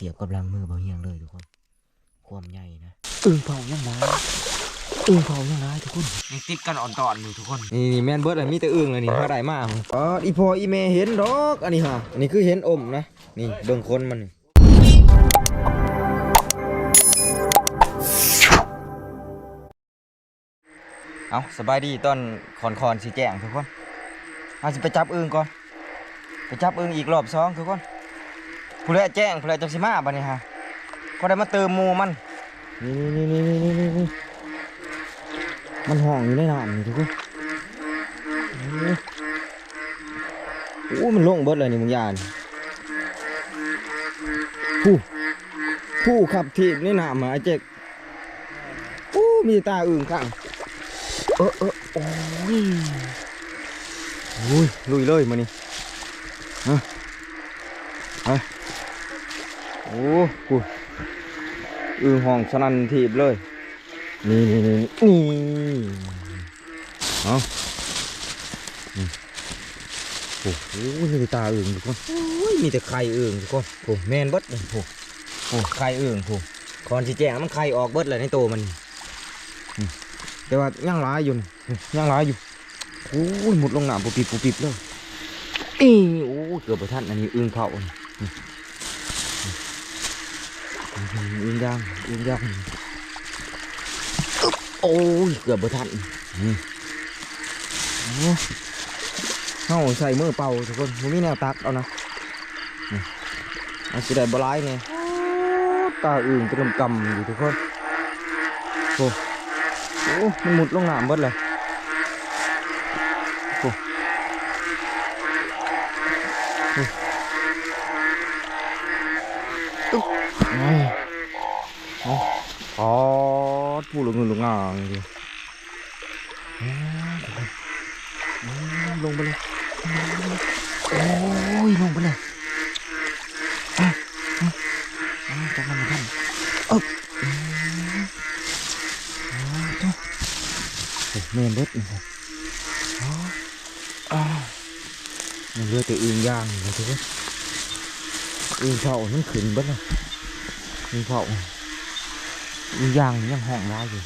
ทียบกับลังมือเบาเฮียงเลยทุกคน ความใหญ่นะอึ่งเผายังร้ายอึ่งเผายังร้ายทุกคนยังติดกันอ่อนตอนอยู่ทุกคน นี่นี่แม่นเบิดเลยมีแต่อึ่งเลยนี่มาได้มากอ๋ออีพออีเมเห็นดอกอันนี้ฮะอันนี้คือเห็นอมนะนี่เบิ่งคนมันนี่เอาสบายดีต้นคอนคอนสีแจงทุกคนเอาสิไปจับอึ่งก่อน ไปจับอึ่งอีกรอบสองทุกคน ผู้ใดแจ้งผู้ใดจังสิมาบัดนี้ฮะก็ได้มาเติมหมูมันนี่นี่นี่นี่นี่นี่มันห่องอยู่ในน้ำนี่ทุกคนโอ้โอ้มันลงเบิดเลยนี่มึงยานผู้ผู้ขับทีบในน้ำมาไอ้เจ๊กโอ้มีตาอื่นข้างเออเออโอ้ยโอ้ยลุยเลยมานี่ฮะไป โอ้กูอึ่งห้องสนันทีบเลย นี่นี่นี่นี่เอาโอ้โหมีตาอื่นทุกคนโอ้ยมีแต่ไข่อื่นทุกคนโอ้แมนเบิดเลยโอ้โหไข่อื่นโอ้คอนสีแจงมันไข่ออกเบิดเลยในโตวมันแต่ว่าย่างร้ายอยู่ย่างร้ายอยู่โอ้ยหมดลงน้ำปุบปิบปุบปิบเลยอีโอ้เกือบไปทันอันนี้อึ่งเผา นี่นี่นี่อึ่งย่างอึ่งยางโอ้ยเกือบบ่ทันนี่เฮาใส่มือเป่าทุกคนมันมีแนวตักเอานะนี่มันสิได้บ่ร้ายเนี่ยตาอื่นเตรียมกำอยู่ทุกคนโอ้โอ้มันหมุดลงน้ำเบิดเลยโอ้ อ๋อผู้ลงเงินลงงางอยู่อืมอืมลงไปเลย โอ้ย ลงไปเลยอะอะอะจังมันท่านเอ๊บอืมอ่าจ้ะโอ้เมนเด็ดนี่ครับอ๋ออ่ามันเรือแต่อื่นย่างอยู่นะทุกคนอื่นเผามันขึ้นบิดเลยอื่นเผา อีกอย่างยังห้องร้ายอยู่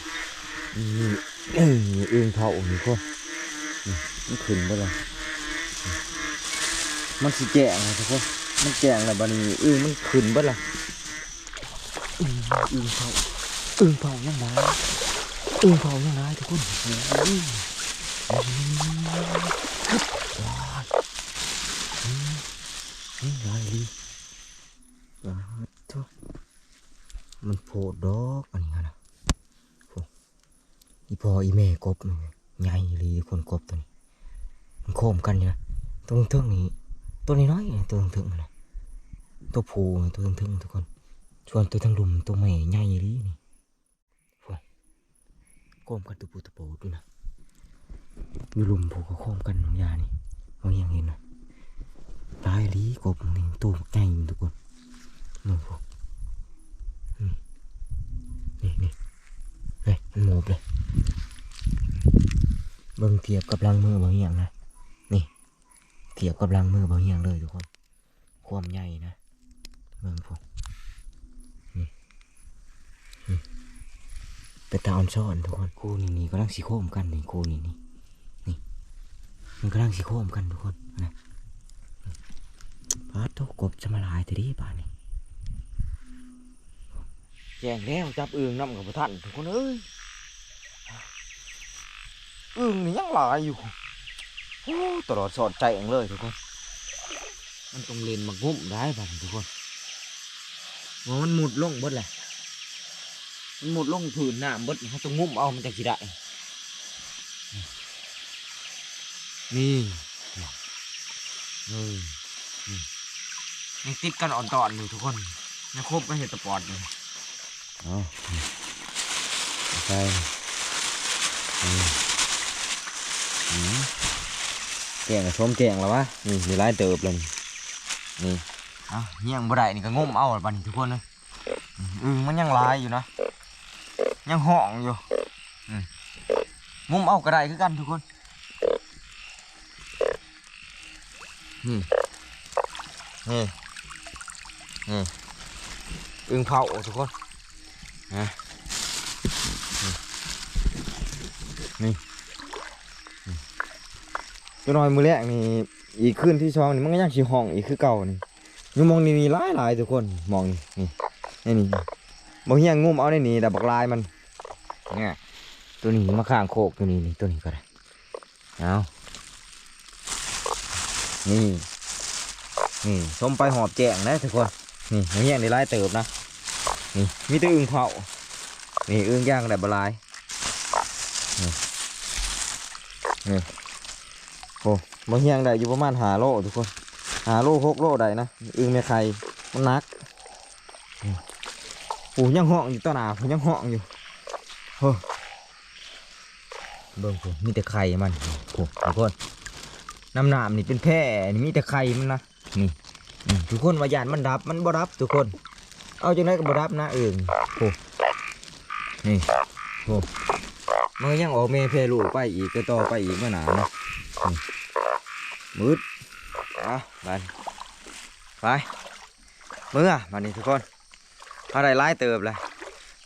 มีเอ้เอื้องเผานี่ก็นี่มันขึ้นไปเลยมันสิแจงนะทุกคนมันแจงแล้วบัดนี้เอื้องมันขึ้นไปเลยอื้อเอื้องเผาเอื้องเผายังร้ายเอื้องเผายังร้ายทุกคนโอ้ยอืมฮึบว้ายอืมอืมร้ายดีว้าวทุกมันโผล่ดอกอันนี้นะโอ้ อีพออีแม่กบ์ใหญ่เลยคนกบตัวนี้มันโค้มกันอยู่นะตัวเทิงนี้ตัวน้อยๆตัวเทิงนะตัวผูตัวเทิงทุกคนส่วนตัวทั้งลุมตัวแม่ใหญ่เลยนี่โอ้โค้มกันตัวปูตัวโปดูนะอยู่ลุมผูก็โค้มกันยานี่มองยังเห็นนะตายลีกบนี่ตัวใหญ่ทุกคนนู่พวกนี่นี่เฮ้ยมันโมบเลย เบิ่งเทียบกับลังมือบางอย่างนะนี่เทียบกับลังมือบางอย่างเลยทุกคนความใหญ่นะเบิ่งพวกนี่นี่เป็นตาออนซ่อนทุกคนกูนี่นี่กำลังสีโค้มกันนี่กูนี่นี่นี่มันกำลังสีโค้มกันทุกคนนะปาดโตกบจะมาลายทีนี้ป่านนี้แจงแล้วจับอึ่งน้ำกับท่านทุกคนเอ้ย อึ่งนี่ยังหลายอยู่โอ้ตลอดสอดใจเองเลยทุกคน มันต้องเลนมางุ่มได้บ้างทุกคนว่ามันหมุดลงบดเลยมันหมุดลงผืนหน้ำเบิดเขาต้องงุ่มเอามันจะกี่ได้นี่นี่นี่ยังติดกันอ่อนตอนอยู่ทุกคนยังครบกันเห็ดตะปอดอยู่เอใช่ แกงกับชมแกงแล้ววะนี่มีหลายเติบเลยนี่เอาเงี้ยงบ่ได้นี่ก็งมเอาบันทุกคนเลยอึงมันยังลายอยู่นะยังห่องอยู่งมเอาก็ไดคือกันทุกคนนี่นี่นี่อึ่งเผาทุกคนนะนี่นี่นี่ ตัวน้อยมือแรกนี่อีกขึ้นที่ช่องนี่มันก็ยังสีห้องอีกคือเก่านี่ยูมองนี่มีหลายหลายทุกคนมองนี่นี่นี่นี่บางเฮียงงุ่มเอาในนี่แต่บักลายมันเนี่ยตัวนี้มาข้างโคกตัวนี้นี่ตัวนี้ก็ได้เอานี่นี่สมไปหอบแจงนะทุกคนนี่บางเฮียงได้หลายเติบนะนี่มีแต่อึ่งเผานี่อึ่งย่างแบบบลายนี่นี่ โอ้บางเฮียงได้อยู่ประมาณหาโลทุกคนหาโลหกโลได้นะอึงแม่ไข่มันนักโอ้ยังห้องอยู่ต้นหนาผมยังห้องอยู่โอ้เบิ่งผมมีแต่ไข่มันโอ้ทุกคนน้ำหนามนี่เป็นแพร่นี่มีแต่ไข่มันนะนี่ทุกคนวายานมันดับมันบ่ดับทุกคน เอาจังไดก็บ่ดับนะเอิงโอ้นี่โอ้มันยังออกเมเพลูกไปอีกก็ต่อไปอีกเมื่อหนานาะ มืดอะบันไปเมื่อบันนี้ทุกคนอาได้ไล่เติบเลย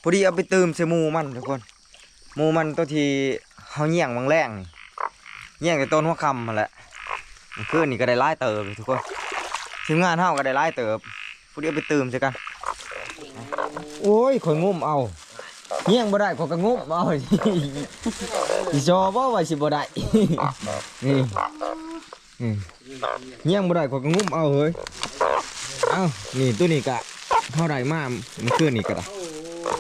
พอดีเอาไปเติมใส่มูมันทุกคนมูมันตัวทีเขาเหี่ยงบางแรงนี่เหี่ยงแต่ต้นหัวคำมาแหละมันขึ้นนี่ก็ได้ไล่เติบทุกคนทีมงานเฮาก็ได้ไล่เติบพอดีเอาไปเติมใช่กันโอ้ยข่อยงุ่มเอาเงี้ยงบ่ได้ข่อยก็งุ่มเอาสิจอบ่ว่าสิบ่ได้นี่ ยงบ่ได้ข่อยก็งุ่มเอาเฮ้ยเอ้านี่ตัวนี้กะเท่าไรมากมันคืนนี่ก็ได้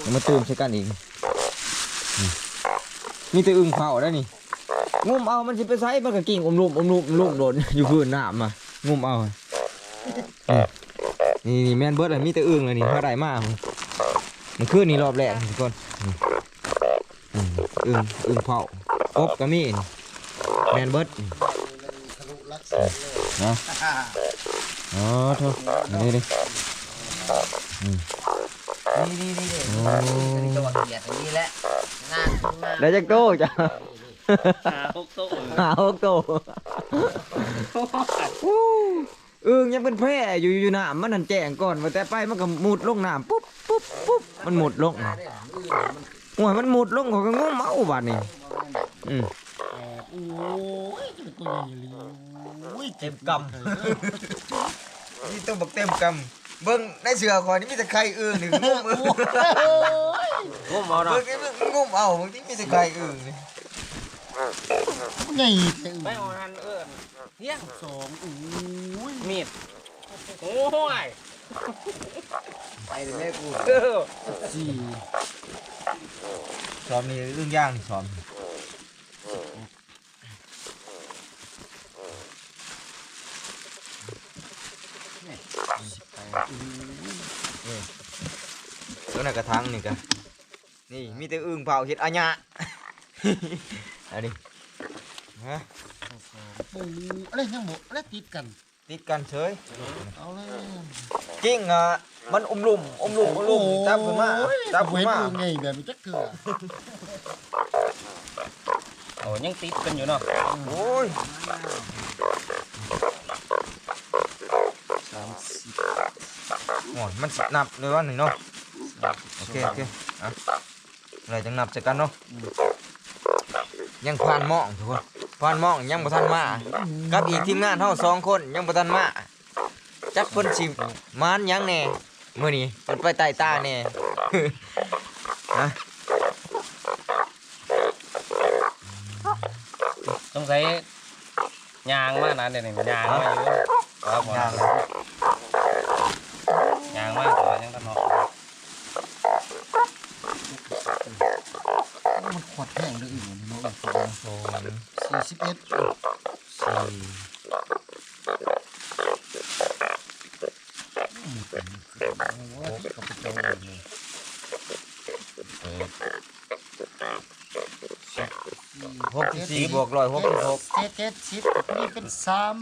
เอามาเติมใส่กันอีกนี่มีแต่อึ่งเผาได้นี่งุ่มเอามันสิไปไสมันก็กิ่งอมลุมอมลุมอมลุมโดนอยู่พื้นน้ำมางุ่มเอานี่นี่แม่นเบิดเลยมีแต่อึ่งเลยนี่เท่าไรมากมันขึ้นนี่รอบแรกทุกคนอึ่งอึ่งเผากบก็มีนี่แมนเบิร์ด นี่นะอ๋อโทษนี่ดินี่นี่นี่โอ้ตัวเกียดนี้แหละงานมาได้จักโตจ้ะหาหกโตหาหกโตอู้อึ่งยังเป็นแพร่อยู่อยู่น้ำมันนั่นแจงก่อนว่าแต่ไปมันก็หมุดลงน้ำปุ๊บปุ๊บปุ๊บมันหมุดลงโอ้ยมันหมุดลงเขาก็งมเอาบาดนี่อืมโอ้ยตัวใหญ่เลย อ้ยเต็มกำนี่ต้องบอกเต็มกำเบิ้งในเสือคอยนี่มีแต่ไข่เอื้องนี่งุ่มเอื้องโอ้มาดอเบิ้งนี่มันงุ่มเอาบางทีมีแต่ไข่เอื้องนี่ใหญ่เต็มไม่เอาอันเอิ้นเฮียงสองโอ้ยมีดโอ้ยไปเลยแม่กูเออสี่ซ้อมนี่เรื่องย่างนี่ซ้อม ตัวนั้นกระทังนี่กันนี่มีแต่อึ่งเผาเห็ดอัญญะอันนี้ฮะปูอะไรยังหมดอะไรติดกัน ติดกันเฉยเอาเลยกิ้งอะมันอมลุ่มอมลุ่มอมลุ่มจับขึ้นมาจับขึ้เว้นนมาไงแบบนี้จักเถื่อโอ้ยังติดกันอยู่เนาะโอ้ย สามสิบ โอ้ยมันสินับเลยว่าหนึ่งเนาะโอเคโอเคอะอะไรจังนับจากกันเนาะยังผ่านหมองทุกคนผ่านหมองยังบ่ทันมากับอีกทีมงานเฮาสองคนยังบ่ทันมาจักเพิ่นสิมานยังแน่มื้อนี้เพิ่นไปใต้ตาแน่ฮะสงสัยยางมากนะเดี๋ยวนี้ยางมาอยู่ครับผมย่าง ยางมากแต่ยังตะนอก มันขวด แห้งเลยอีกหนึ่งโอ้สี่สิบเอ็ดสี่โอ้ยกับไปเจ้าเลยหกสี่บวกร้อยหกสิบหกเจ็ดเจ็ดสิบนี่เป็นสาม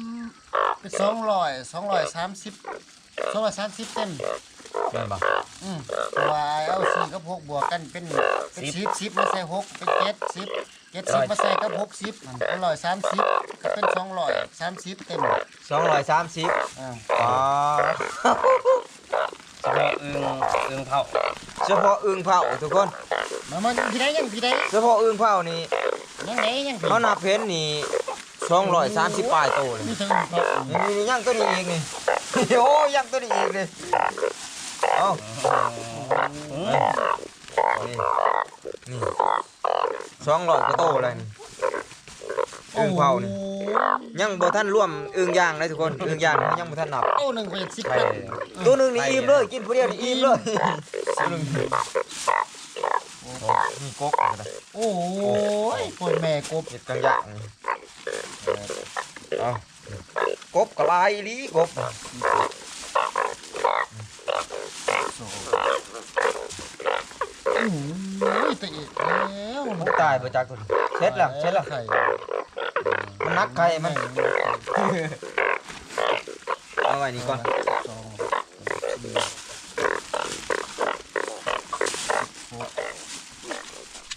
เป็นสองร้อยสองร้อยสามสิบสองร้อยสามสิบเต็มแม่นบ่อืมเพราะว่าเอาสี่กับหกบวกกันเป็น เป็นสิบสิบมาใส่หกเป็นเจ็ดสิบเจ็ดสิบมาใส่กับหกสิบมันเป็นร้อยสามสิบก็เป็นสองร้อยสามสิบเต็มสองร้อยสามสิบอ่าอ๋อสิบอึ่งอึ่งเผาเฉพาะอึ่งเผาทุกคนมามันพี่ได้ยังพี่ได้เฉพาะอึ่งเผานี่ยังไงยังพี่เขานับเพ้นนี่230ปลายโตเลยมีถึงเขานี่นี่ย่างตัวนี้อีกนี่โอ้ย่างตัวนี้อีกเลยเอ้านี่นี่ สองร้อยกว่าโตเลยนี่อึ่งเผานี่ยังบ่ทันร่วมอึ่งย่างเลยทุกคนอึ่งย่างเขายังบ่ทันนับโอ้หนึ่งเป็นสิบไข่ตัวหนึงนี่อิ่มเลยกินผู้เดียวนี่อิ่มเลยตัวหนึงนี่กบก็ได้โอ้ยปวดแม่กบเห็ดกลางย่างนี่เอากบกระลายอีหลีกบโอ้ยตัวเอกแล้วมัน ตายไปจากตัวนี้เช็ดแล้วเช็ดแล้วไข่มันนักไข่มันเอาไว้นี่ก่อนสอง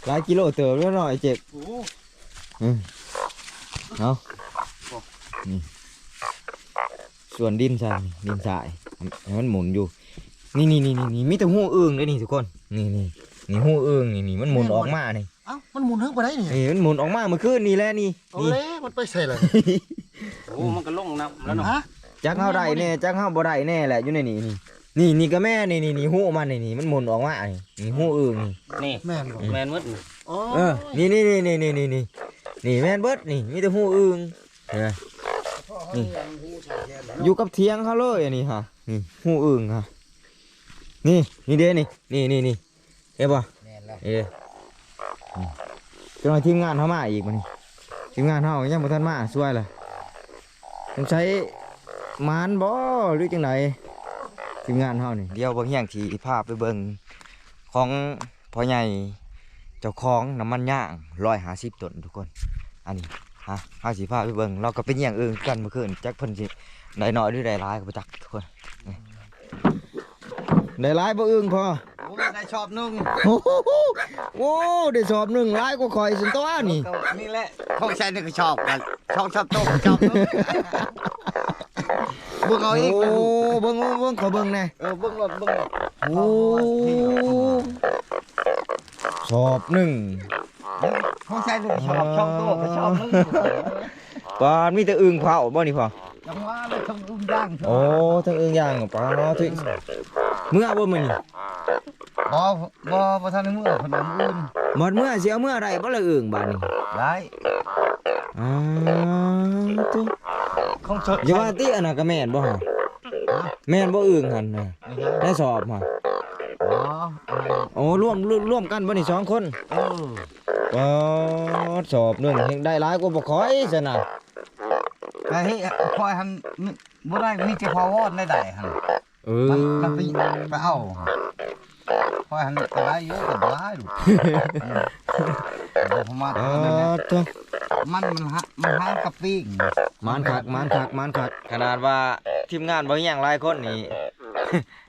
หลายกิโลเติมแล้วหน่อยเจ็บโอ้เอานี่ส่วนดินทรายดินทรายให้มันหมุนอยู่ นี่นี่นี่นี่มีแต่หูอึ่งเลยนี่ทุกคน นี่นี่นี่หูอึ่งนี่นี่มันหมุนออกมานี่เอ้ามัน หมุนเพิ่งไปได้นี่นี่มันหมุนออกมาเมื่อคืนนี่แหละนี่เอานี่เลยมันไปใส่เลยโอ้มันก็ลงน้ำแล้วเนาะฮะจักเฮาได้แน่จักเฮาบ่ได้แน่แหละอยู่ในนี่นี่นี่นี่ก็แม่นี่นี่นี่หูมันนี่นี่มันหมุนออกมานี่นี่หูอึ่งนี่นี่แม่นบ่แมนมืดอ๋อเออนี่นี่นี่นี่นี่นี่นี่นี่แม่นเบิดนี่มีแต่หูอึ่งเห็นไหมนี่อยู่กับเทียงเขาเลยอันนี้ฮะนี่หูอึ่งฮะนี่นี่เด้นี่นี่นี่นี่เห็นปะแม่นแล้วเอ๊ะนี่ จะมาทีมงานเขามาอีกมานี่ทีมงานเขายังบ่ทันมาช่วยเลยต้องใช้มานบ่หรือจังไดทีมงานเขานี่เดี๋ยวเบิ่งอย่างที่ภาพไปเบิ่งของพ่อใหญ่เจ้าของน้ำมันย่างร้อยหาสิบต้นทุกคน อันนี้ฮะเฮาสิพาไปเบิ่งเราก็เป็นอย่างอื่นกันเมื่อคืนจักเพิ่นสิได้น้อยหรือได้หลายก็บ่จักทุกคน ได้หลายบ่อึ้งพอโอ้ยได้ชอบนุ่งโอ้โหโอ้ได้สอบหนึ่งหลายกว่าข่อยสินตัวนี่นี่แหละเขาใช้นี่ก็ชอบกันชอบชอบต้มชอบนุ่งเบิ่งเอาโอ้อีกเบิ่งเบิ่งเบิ่งขอเบิ่งแหน่เออเบิ่งว่าเบิ่งว่าโอ้สอบหนึ่งเขาใช้นี่ก็ชอบชอบต้มก็ชอบนุ่งปานมีแต่อึ่งเผาบ่นี่พอ จังหวะเลยชอบนุ่งย่างโอ้ทั้งอึ่งย่างปลาทุกเมื่อบ่มื้อนี่บ่บ่บ่ทันได้มื้อขนมอื่นหมดเมื่อสิเอาเมื่อใดบ่ละอึ่งบาดนี้ได้อ้าตุ๊ของสดอย่าว่าติอันน่ะก็แม่นบ่ฮะ แม่นบ่อึ่งหั่นน่ะได้สอบฮะอ๋อโอ้ร่วมร่วมร่วมกันบ่นี่สองคนเออก็สอบหนึ่งยังได้หลายกว่าบ่คอยซะน่ะไอ้คอยหันบ่ได้มีแต่พอวอดได้ได้หั่นเอมันอก็ไปไปเอา คอยหันก็ได้อยู่ก็ได้ดูบ่พอมาอ๋อตัวมันมันฮะมันหางกับปิ้งมานคักมานคักมานคักขนาดว่าทีมงานบ่อย่างหลายคนนี่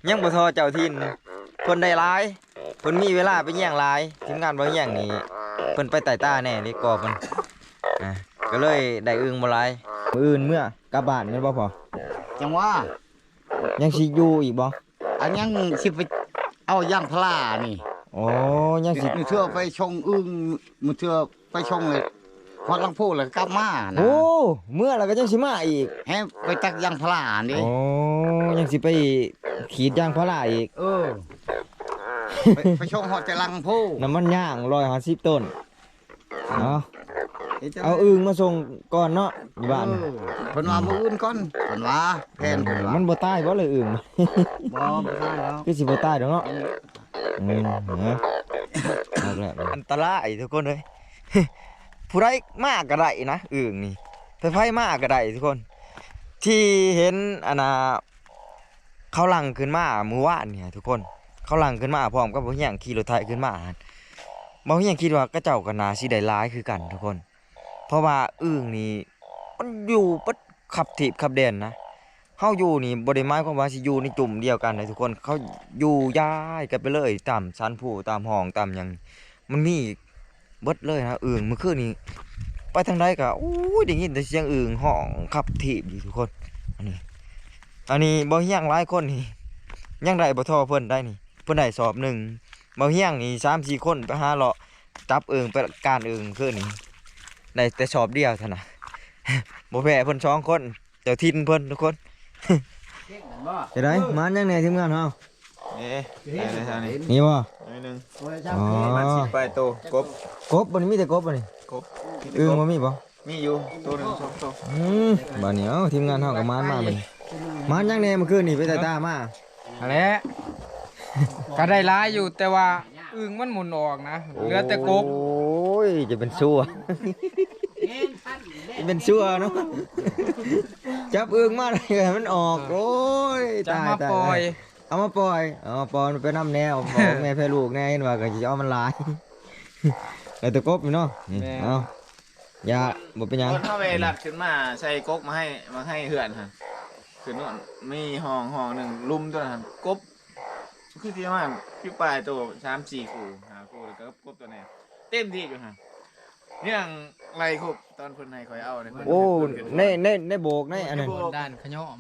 ยังบ่ทอเจ้าทินเพิ่นได้หลายเพิ่นมีเวลาไปแย่งหลายทีมงานบ่อย่างนี่เพิ่นไปไต่ต้าแน่นี่ก่อเพิ่นก็เลยได้อึ้งบ่หลายมื้ออื่นเมื่อกลับบ้านแม่นบ่พอจังว่ายังสิอยู่อีกบ่อันยังสิไป เอาย่างพลานี่อ๋อยังสิมือเทื่อไปชงอึ้งมือเทื่อไปชงเลยพอลังพูดเลยกลับมานะโอ้เมื่อแล้วก็ยังสิมาอีกให้ไปตักย่างพลานี่อ๋อยังสิไปขีดยางพาราอีก เออไปไปชงหอดจะลังพูน้ำมันย่างร้อยห้าสิบต้นเอา เอาอึ่งมาส่งก่อนเนาะอยู่บ้านเออเพิ่นว่ามื้ออื่นก่อนเพิ่นว่าแผนเพิ่นว่ามันบ่ตายบ่เลยอึ่งบ่บ่ได้แล้วคือสิบ่ตายดอกเนาะอืมเนาะเอาแล้วอันตรายทุกคนเลยผู้ใดมาก็ได้นะอึ่งนี่ไฟไฟมาก็ได้ทุกคน ที่เห็นอันน่ะเขาหลังขึ้นมาเมื่อวานเนี่ยทุกคนเขาหลังขึ้นมาพร้อมกับบ่เฮียงขี่รถไถขึ้นมาหั่นบ่เฮียงคิดว่ากระเจ้าก็น่าสิได้หลายคือกันทุกคน เพราะว่าอึ่งนี่มันอยู่ปัดขับถีบขับเด่นนะเฮาอยู่นี่บ่ได้หมายความว่าสิอยู่ในจุ่มเดียวกันนะทุกคนเขาอยู่ย้ายกันไปเลยตามชั้นผู้ตามห้องตามหยังมันมีเบิดเลยนะอึ่งมื่อคืนนี้ไปทางใดก็อู้ยได้ยินแต่เสียงอึ่งห้องขับถีบอยู่ทุกคนอันนี้อันนี้บ่เฮียงหลายคนนี่ยังได้บ่ทอเพิ่นได้นี่เพิ่นได้สอบหนึ่งมาเฮียงนี่สามสี่คนไปหาเลาะจับเอิงไปการเอิงคืนนี่ ได้แต่สอบเดียวเท่านั้นบ่แพ้เพิ่นสองคนเจ้าทินเพิ่นทุกคนจะได้มายังแหน่ทีมงานเฮาเอ๊ะได้เลยทางนี้นี่บ่หน่อยหนึงอ๋อมันสิไปโตกบกบบ่นี่มีแต่กบบ่นี่กบอึ้งบ่มีบ่มีอยู่ตัวหนึงสองตัวอืมบัดนี้เอ้าทีมงานเฮาก็มานมาบัดนี้มานยังแหน่เมื่อคืนนี่ไปตาตามาอะไรก็ได้ร้ายอยู่แต่ว่าอึ่งมันหมุนออกนะเหลือแต่กบโอ้ ยจะเป็นชั่วจะเป็นชั่วเนาะจับอึ้งมาเลยให้มันออกโอ้ยจะตายมาตายปล่อยเอามาปล่อยเอามาปล่อยมันไปน้ำแนวบอกแม่แพ้ลูกแน่เห็นว่าก็จะเอามันหลายแล้วตะกบอยู่เนาะนี่เอาอย่าบ่เป็นหยังคนเข้าไปหลัดขึ้นมาใส่กบมาให้มาให้เหือนฮะขึ้นนู่นมีห้องห้องหนึ่งลุมตัวนั้นกบคือที่ว่าพี่ปลายตัวสามสี่คู่หาคู่แล้วก็กบตัวนี้ เต็มที่อยู่ฮะเนี่ยงไรครบตอนเพิ่นให้คอยเอาเนี่ยเพิ่นโอ้เพิ่นขึ้ในในในโบกในอันนั้นด้านขย่อม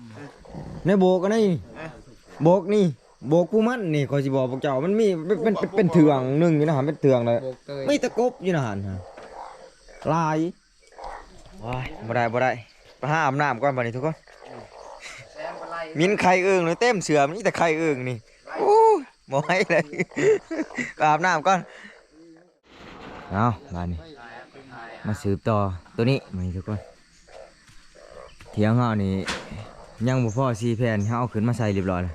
ในโบกอันนี้โบกนี่โบกผู้มันนี่ขอยสิบอกพวกเจ้ามันมีเป็นเป็นเป็นเป็นเถืองหนึงอยู่นะฮะเป็นเถืองเลยโบกเตยไม่ตะกบอยู่นะหันฮะลายว้ายบ่ได้บ่ได้ไปหาอาบน้ำก่อนบัดนี้ทุกคนมินไข่เอิงเลยเต็มเสือมีแต่ไข่เอิงนี่โอ้ยบ่ไหวเลยไปอาบน้ำก่อน เอาบัดนี้ มาสืบต่อตัวนี้มาทุกคนเถียงเฮานี่ยังบ่พอ4แผ่นเฮาเอาขึ้นมาใส่เรียบร้อยแล้ว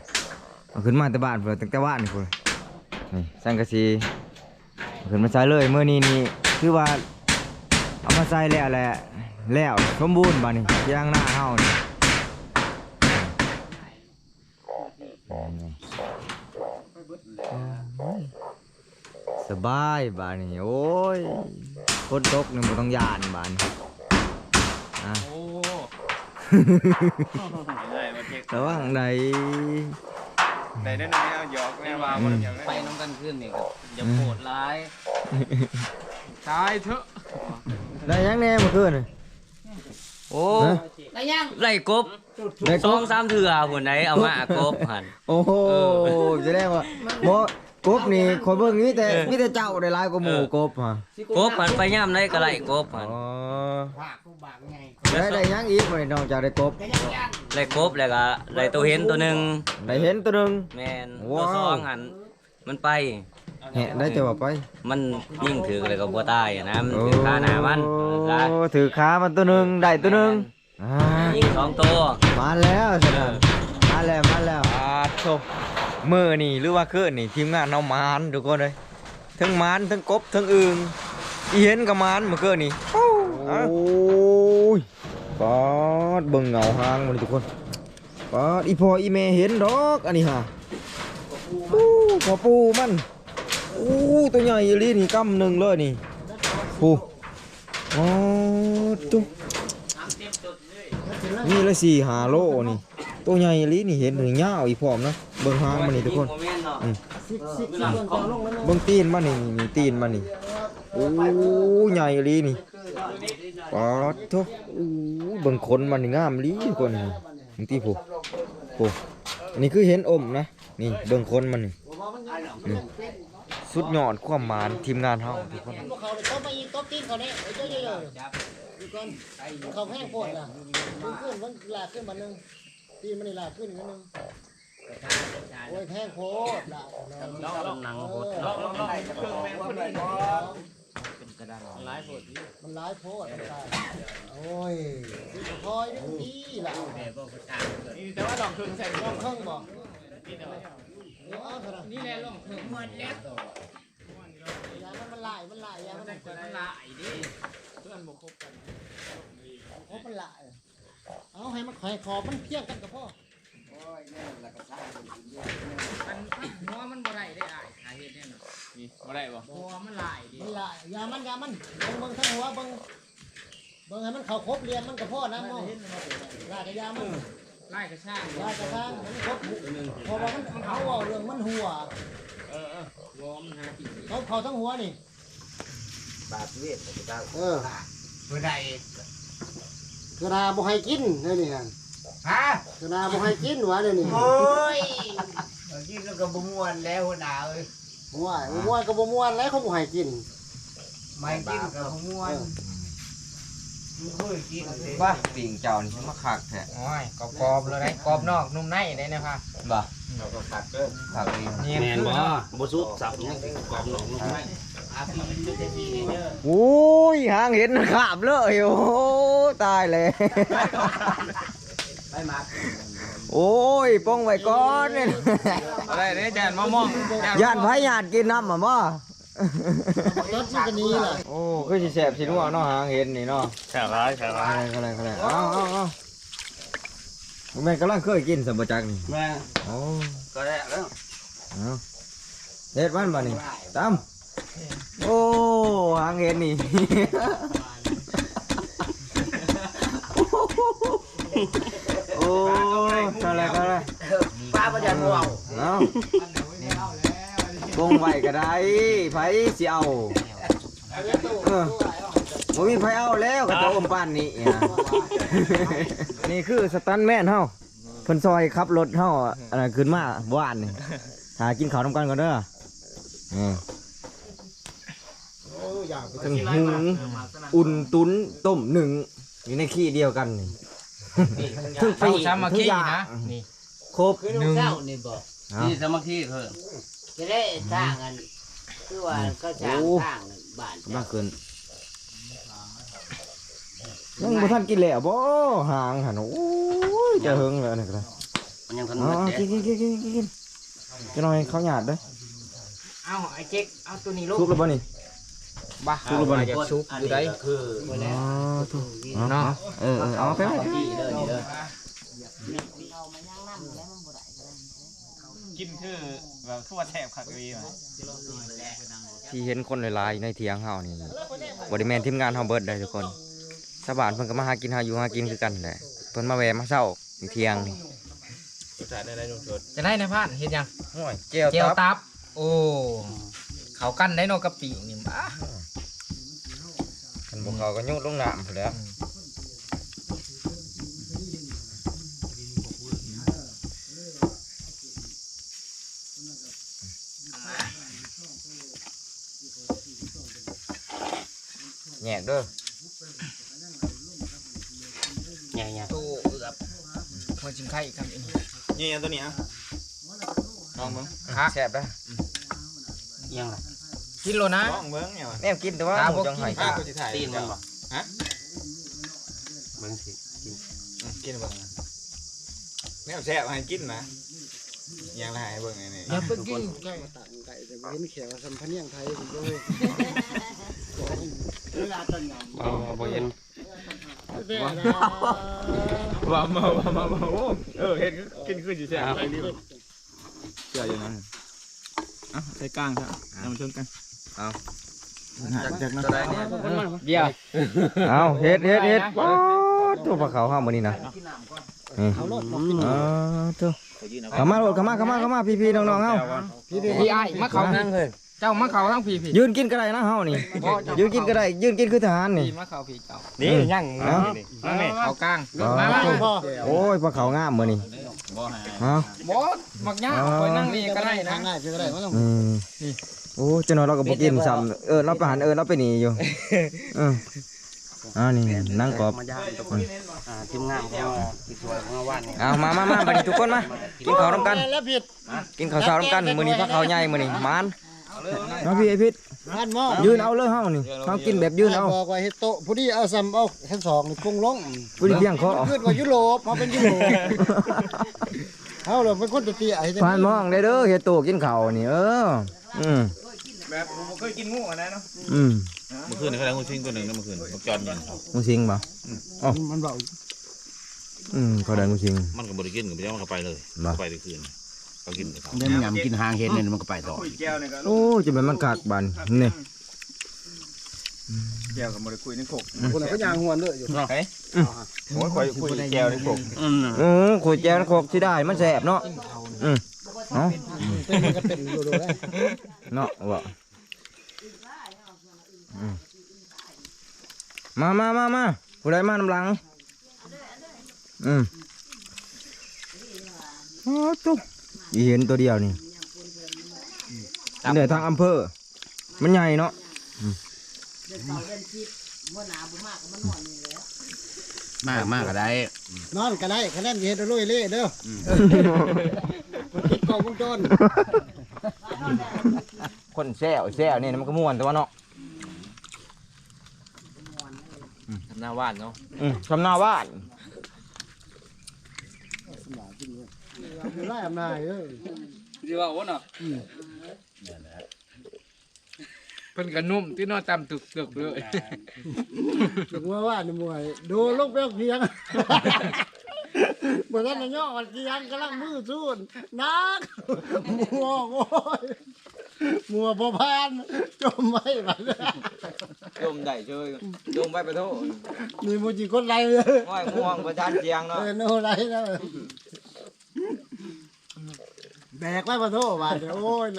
เอาขึ้นมาแต่บ้านพุ่นตั้งแต่บ้านนี่พุ่นนี่สังกะสีขึ้นมาใส่เลยเมื่อนี้นี่คือว่าเอามาใส่แล้วแหละแล้วสมบูรณ์บานี่ยางหน้าเฮานี่ สบายบ้านี่โอ้ยฝนตกนี่บ่ต้องยานบ้านอะโอ้ได้มาเช็คระวังใดได้ได้หน่อยเอาหยอกแม่ว่าบ่ได้หยอกไปน้ำกันขึ้นนี่ก็อย่าโหดร้ายตายเถอะได้ยังแน่เมื่อคืนนี่โอ้ฮะไล่กบได้สกอบงสามเถื่อหุ่นไหนเอามากบหันโอ้โหจะได้ว่าบ่ กบนี่ขอยเบิ่งมีแต่มีแต่เจ้าได้หลายกว่าหมู่กบฮะกบหันไปย่ำได้ก็ไล่กบหันอ๋อฝากกูบางไงได้ได้ยังอีกบ่ได้นอกจากได้กบไล่กบแล้วก็ไล่ตัวเห็นตัวหนึ่งได้เห็นตัวหนึงแมนว้าวตัวสองหันมันไปแหะได้จะว่าไป มันยิ่งถือเลยก็บ่ตายอะนะมันถือขาหนามันนะโอ้ถือขามันตัวหนึงได้ตัวหนึงอ่ายิงสองตัวมาแล้วสินะมาแล้วมาแล้วอาโช มือนี่หรือว่าคืนนี่ทีมงานเอามานทุกคนเลยทั้งมานทั้งกบทั้งอึงอีเห็นกับมานเมื่อคืนนี่โอ้ยปอดเบิ่งเงาหางมันทุกคนปอดอีพออีเมเห็นดอกอันนี้ฮะอู้พอปูมันอู้ตัวใหญ่อีหลีนี่กำหนึ่งเลยนี่ปูอ๋อตุ๊นี่ละสี่หาโลนี่ตัวใหญ่อีหลีนี่เห็นถึงยาวอีพร้อมนะ เบิ่งหางมันนี่ทุกคนสิบสิบสิบเดือนต่อลงแล้วนะเบิ่งตีนมันนี่นี่นี่ตีนมันนี่โอ้ใหญ่อีหลีนี่ปาดโทโอ้เบิ่งขนมันนี่งามอีหลีทุกคนนี่มึงตีผู้ผู้อันนี้คือเห็นอมนะนี่เบิ่งขนมันนี่นี่สุดยอดความหมานทีมงานเฮาทุกคนพวกเขาเลยต้มมาอีกต้มตีนเขาเนี่ยเอ้ยเยอะๆดูก่อนเขาแห้งปวดล่ะดูขึ้นมันลากขึ้นมาหนึงตีนมันนี่ลากขึ้นนิดนึง โอ้ยแท่งโคตรลองหนังโคตรลองลองลเครื่องแม่งพอดีเป็นกระดาษมันร้ายโคตรมันร้ายโคตรโอ้ยคอยดีล่ะแต่ว่าลองเครื่องใส่ลองเครื่องบอกนี่แหละลองเครื่องเหมือนแล้วยามันไหลมันไหลยามันไหลดิเพื่อนบอกคบกันคบมันไหลเอาให้มันคอยคอมันเพี้ยงกันกับพ่อ มันหัวมันบ่ได้ได้อ้ายหาเฮ็ดแน่นอนนี่บ่ได้บ่หัวมันหลายดิมันหลายยามันยามันเบิ่งเบิ่งทั้งหัวเบิ่งเบิ่งให้มันเข้าครบเรียนมันกับพ่อนะมองลายกับยามันไล่กระช่างลายกับทางมันครบเพราะว่ามันเขาเอาเรื่องมันหัววอมนหากินเขาเขาทั้งหัวนี่บาดเวทเออบ่ได้กระดาบ่ให้กินนี่นี่ฮะ ฮะกระดาบ่ให้กินหวะนี่นี่โอ้ยกินแล้วก็บ่ม่วนแล้วหัวหน้าเอ้ยม่วนม่วนก็บ่ม่วนแล้วเขาบ่ให้กินไม่กินก็บ่ม่วนมึงเคยกินเลยว่าปิ่งเจ้านี่มาคักแท้โอ้ยกรอบๆเลยนะกรอบนอกนุ่มในได้นะพ่ะบ่เราก็ตัดเด้อคักดีนี่แม่นคือบ่เนาะบ่สุกสับยังกรอบหนองลงไปอาพี่มันจะดีเด้อโอ้ยหางเห็นขาบเลยโอ้ตายเลยไปมา โอ้ยป้องไว้ก่อนเนี่ยอะไรเนี่ยจานมะม่วงย่านไผย่านกินน้ำอะบ่รถมันก็หนี้ล่ะโอ้คือสิแซ่บสินัวเนาะหางเห็นนี่เนาะแซ่บร้ายแซ่บร้ายอะไรอะไรอะไรเอาเอาเอาแม่นกำลังเคยกินสัมปจักนี่แม่โอ้ก็ได้แล้วเอาเฮ็ดมันบ่นี่ตามโอ้หางเห็นนี่โอ้อะไรก็ได้ป้าบ่ได้บ่เอาเอาบงไว้ก็ได้ไผสิเอาเออบ่มีไผเอาแล้วก็จะอมปานนี้นะนี่คือสตันแม่นเฮาเพิ่นซอยขับรถเฮาอันนั้นขึ้นมาบ้านนี่หากินข้าวนำกันก่อนเด้อนี่โอ้ยอยากไปทั้งหุงอุ่นตุ้นต้มหนึ่งอยู่ในขี้เดียวกันนี่ ทั้งเอาปีสามัคทั้งคียานะงนี่ครบคือน้องเจ้านี่บ่เอาที่สามัคคีเพิ่นจะได้สร้างกันคือว่าเขาสร้างสร้างบ้านกำลังเกินยังบ่ทันกินแล้วบ่ห่างหันโอ้ยจะเฮิงแล้วนี่ก็ได้มันยังทันอ๋หมดอเด้กินกินกินกินกินกินจะหน่อยเขาหยาดเด้อเอาไอ้เจ๊กเอาตัวนี้ลูกสุกแล้วบ่นี่ บ้าซุปหรือเปล่าอยากซุปอยู่ได้คืออ๋อถูกเนาะเออเออเอาไปไว้ที่เด้อนี่เด้อกินคือแบบคือว่าแทบขัดวีมาที่เห็นคนหลายๆในเถียงเฮานี่บ่ได้แม่นทีมงานเฮาเบิดได้ทุกคนชาวบ้านเพิ่นก็มาหากินหาอยู่หากินคือกันแหละเพิ่นมาแวะมาเช้าอยู่เที่ยงนี่จ่ายได้ได้นุ่มชดจะได้นะพานเห็นยังโอ้ยเจียวเจียวตับตับ โอ้เขากั้นได้เนอกกะปินี่บ้า คันบ่เขาก็โยนลงน้ำพุ่นแหล้วแยกเด้อใหญ่ตู้เอือบหัวจิงไข่อีกคำอีกนี่อันตัวนี้อะลองเบิ้งครับแซ่บเด้อๆยังล่ะ กินโลนะลองเบิ้งเนี่ยวะแนวกินแต่ว่าอ่าหมูจังไห้อะกูจะถ่ายตีนมันบ่ฮะเบิ่งสิอืมกินเบิ้งนะแนวแซ่บให้กินนะยังละให้เบิ้งไอ้นี่อย่าไปกินใกล้มาตัดไก่แต่บ่เห็นแขกว่าสัมพันธ์ยังไทยสิโยเวลาต้นยำบ่บ่เห็นแม่นะว้าวมาว้าวมาว้าวโอ้เออเห็นคือกินคือจีแซ่บไปรีบเชื่ออยู่นะอะใส่ก้างครับเอามาชนกัน เอาจักจักนะเดี๋ยวเอาเฮ็ดเฮ็ดเฮ็ดป๊าดตัวปลาขาวห้ามมื้อนี้นะนี่เอารถมากินอ๋อตัวเข้ามาโลดเข้ามาเข้ามาเข้ามาพี่ๆน้องๆเฮาพี่ดิพี่ไอ้ายมาเขานั่งเลยเจ้ามาเขาทั้งพี่พี่ยืนกินก็ได้นะเฮานี่ยืนกินก็ได้ยืนกินคือทหารนี่พี่มาเขาพี่เจ้านี่ยังเนาะเขากลางอ๋อมามาพ่อโอ้ยปลาขาวงามมื้อนี้เอาบอสมักย่าคอยนั่งนี่ก็ได้นะง่ายๆก็ได้ว่าต้องอืม โอ้เจ้าน้อยเราก็บ่กินซ้ำเออเราไปหันเออเราไปหนีอยู่เอออ่านี่นั่งกรอบมาย่างทุกคนอ่าทีมงานของเราที่ช่วยของเราวาดนี่เอามามามาบัดนี้ทุกคนมากินข้าวน้ำกันแล้วผิดกินข้าวเช้าน้ำกันมื้อนี้พระเขาวใหญ่มื้อนี้มานมาพี่ไอ้พิษพันหม้อยืนเอาเลยเฮานี่เฮากินแบบยืนเอาบอกว่าเฮ็ดโต๊ะผู้ดีเอาซ้ำเอาชั้นสองนี่กุ้งลงผู้ที่เพียงคอขึ้นว่ายุโรปมาเป็นยุโรปเฮาเลยเป็นคนเตี้ยๆไอ้เจ้าผ่านมองได้เด้อเฮ็ดโตกินข้าวนี่เอออืม แบบผมเคยกินงูอันนั้นเนาะอืมเมื่อคืนนี่เขาได้งูชิงตัวหนึ่งนะเมื่อคืนเขาจอดยิงเขางูสิงบ่มันเบาอืมเขาได้งูสิง มันก็บริกินกับไปยังมันก็ไปเลยบ่เขาไปทุกคืนเขากินกับเขาเดี๋ยวมันยำกินหางเห็ดเนี่ยมันก็ไปต่อคุยแก้วเนี่ยก็โอ้จะเป็นมันกากบานนี่แก้วกับมรคุยนี่ขกคนน่ะก็ยางหวนด้วยอยู่โอ้ยคุยคุยแก้วนี่ขกอืมโอ้ขวยแจวโคกสิได้มันแซ่บเนาะอืมเนาะ เป็นมันก็เป็นอยู่ดูได้เนาะบ่อืมมามามามาผู้ใดมานำหลัง อืมอ๋อตุ๊อีเห็นตัวเดียวนี่นี่เดี๋ยวทางอำเภอ มันใหญ่เนาะมากมากก็ได้ นอนก็ได้คะแนนเฮ็ดลุยเล่เด้อคนคิดกล้องวงจร คนแซวแซวนี่มันก็ม่วนแต่ว่าเนาะหน้าว่านเนาะอืมทำหน้าบ้านไล่อำนาจเอ้ยสิว่าโอ้เนาะเพิ่นก็นุ่มที่เนอตามตึกๆเลยถึงว่าว่านี่มวยดูลูกเปรี้ยวเพียง เหมือนกันนะย่อมันเพียงกำลังมือสู้นักมัวโอ้ยมัวพอพานจมไม่มาเลยจมได้เชยจมไปไปโทษมีมูจิคนไรเลยง่อยง่วงประจานเจียงเอเนาะอโน่ไรนะแบกไว้มาโทษว่าเดี๋ยวโอ้ย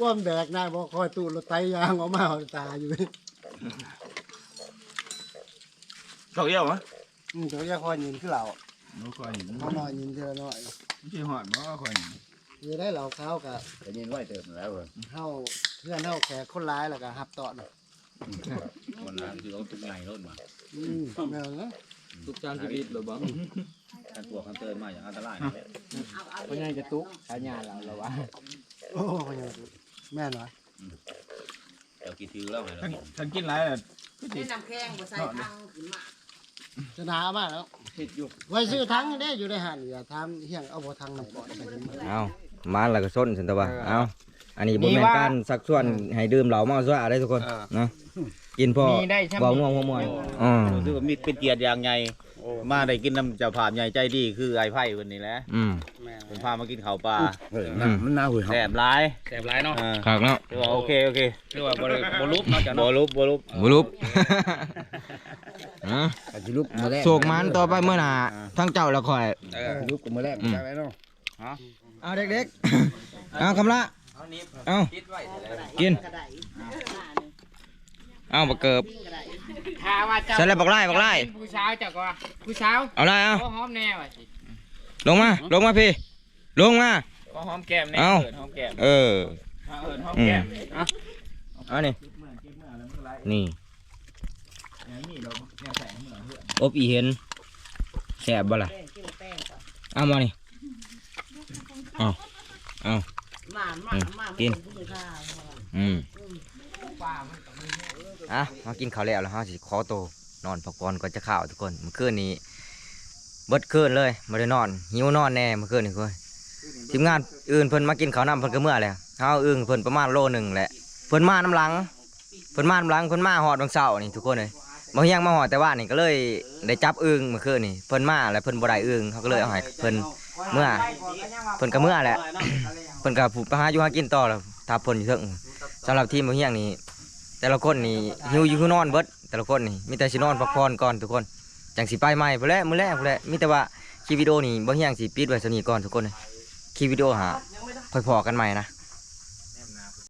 ว่ามันแบกนายบอกคอยตูดรถไตยางออกมาเอาตาอยู่นี่เขาเยี่ยวมะอืมเขาจะคอยยินคือเรา คอยยินเขาหน่อยยินเท่าน้อยชื่อหอดบ่ค่อยจะได้เราเขากับแต่ยินไหวเติมแล้วเว้ยเฮาเพื่อนเฮาแขกคนร้ายแล้วก็หับต่อน่ะวันนั้นคือเขาตุกไงรถมาอืมแม่นนะทุกจานชีวิตหรือบ่ท่านตัวคันเติมมาอย่างอันตรายเพิ่นยังจะตุกสายญาเราแล้วว่าโอ้ยแม่นวะเดี๋ยวกี่ถือแล้วไงเราท่านท่านกินไรน่ะเล่นน้ำแข็งบ่ใส่ทังขึ้นมา จะหนามากแล้วผิดอยู่ไว้ซื้อทั้งนี่ได้อยู่ในหันอย่าทำเฮียงเอาบ่ทั้งน้ำก่อนใส่กันมาเอามาแล้วก็ส้นสินตะว่าเอาอันนี้บ่แม่นการสักส่วนให้ดื่มเหล้าเมาซะได้ทุกคนนะกินพอมีได้ใช่ไหมเบาง่วงหัวม่วนอ๋อรู้สึกว่ามีเป็นเกียรติอย่างใหญ่มาได้กินน้ำเจ้าภาพใหญ่ใจดีคือไอ้ไผ่วันนี้แหละอืมผมพามากินข้าวปลามันน่าหุยแสบร้ายแสบหลายเนาะอ่าครับเนาะคือว่าโอเคโอเคคือว่าบ่ได้บ่ลุบเนาะจ้ะบเนาะรุบบรุบบ่รูป อะสิลุกมาแรกโศกมันต่อไปเมื่อหน่ะทั้งเจ้าแล้วค่อย เออลุกมาแรกจังไดเนาะเอาเด็กๆ เอาคำละ เอากิน เอาบักเกิบถ้าว่าเจ้าใส่แล้วบักไล่บักไล่ผู้สาวเจ้าก็ว่าผู้สาวเอาไล่เอา ก็หอมแน่ว่ะสิลงมา ลงมาพี่ ลงมา ก็หอมแก้มแน่เอ้า เอิ้นหอมแก้มเออ เอิ้นหอมแก้มอะเอานี่นี่ อบอีเห็นแสบบ่ล่ะเอามานี่เอามามามากินผู้ชายอืมอะมากินข้าวแล้วแล้วฮะสิขอโตวนอนพักผ่อนก่อนจะข้าวทุกคนเมื่อคืนนี้เบิดคืนเลยไม่ได้นอนหิวนอนแน่เมื่อคืนนี่คุยทีมงานอื่นเพิ่นมากินข้าวน้ำเพิ่นก็เมื่อแล้วเอาอึ่งเพิ่นประมาณโลหนึ่งแหละเพิ่นมาน้ำหลังเพิ่นมาน้ำหลังเพิ่นมาหอดบางเสาร์นี่ทุกคนเลย บางยังมาหอดแต่ว่านี่ก็เลยได้จับอึ่งเมื่อคืนนี่เพิ่นมาแล้วเพิ่นบ่ได้อึ่งเขาก็เลยเอาให้เพิ่นเมื่อเพิ่นก็เมื่อแหละเพิ่นก็ผูกไปหาอยู่หากินต่อแล้วถ้าเพิ่นอยู่เถิงสำหรับทีมบ่เฮียงนี่แต่ละคนนี่หิวอยู่คือนอนเบิดแต่ละคนนี่มีแต่สินอนพักผ่อนก่อนทุกคนจังสิไปใหม่พุ่นแหละมื้อแรกพุ่นแหละมีแต่ว่าคลิปวิดีโอนี่บ่เฮียงสิปิดไว้ซะนี้ก่อนทุกคนคลิปวิดีโอหาค่อยพอกันใหม่นะ